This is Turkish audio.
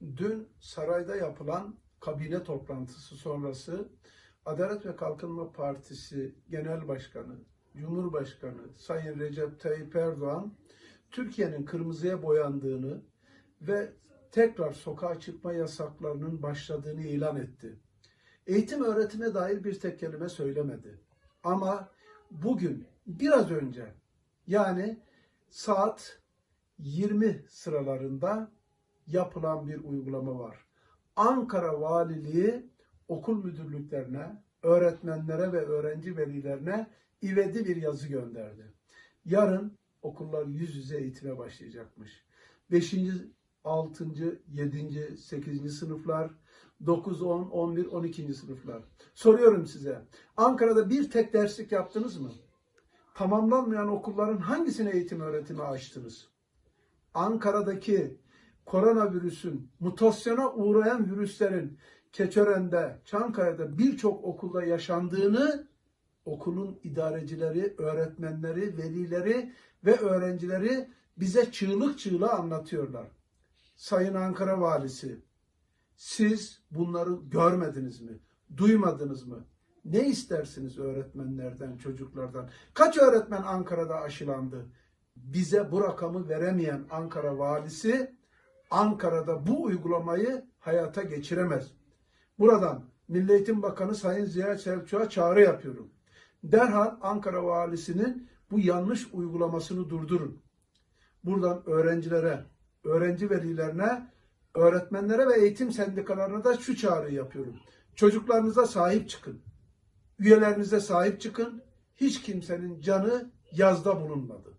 Dün sarayda yapılan kabine toplantısı sonrası Adalet ve Kalkınma Partisi Genel Başkanı, Cumhurbaşkanı Sayın Recep Tayyip Erdoğan Türkiye'nin kırmızıya boyandığını ve tekrar sokağa çıkma yasaklarının başladığını ilan etti. Eğitim öğretime dair bir tek kelime söylemedi. Ama bugün biraz önce yani saat 20 sıralarında yapılan bir uygulama var. Ankara Valiliği okul müdürlüklerine, öğretmenlere ve öğrenci velilerine ivedi bir yazı gönderdi. Yarın okullar yüz yüze eğitime başlayacakmış. 5. 6. 7. 8. sınıflar, 9, 10, 11, 12. sınıflar. Soruyorum size. Ankara'da bir tek derslik yaptınız mı? Tamamlanmayan okulların hangisine eğitim öğretimi açtınız? Ankara'daki koronavirüsün mutasyona uğrayan virüslerin Keçören'de, Çankaya'da birçok okulda yaşandığını okulun idarecileri, öğretmenleri, velileri ve öğrencileri bize çığlık çığlığa anlatıyorlar. Sayın Ankara Valisi, siz bunları görmediniz mi? Duymadınız mı? Ne istersiniz öğretmenlerden, çocuklardan? Kaç öğretmen Ankara'da aşılandı? Bize bu rakamı veremeyen Ankara valisi Ankara'da bu uygulamayı hayata geçiremez. Buradan Milli Eğitim Bakanı Sayın Ziya Selçuk'a çağrı yapıyorum. Derhal Ankara valisinin bu yanlış uygulamasını durdurun. Buradan öğrencilere, öğrenci velilerine, öğretmenlere ve eğitim sendikalarına da şu çağrıyı yapıyorum. Çocuklarınıza sahip çıkın. Üyelerinize sahip çıkın. Hiç kimsenin canı yazda bulunmadı.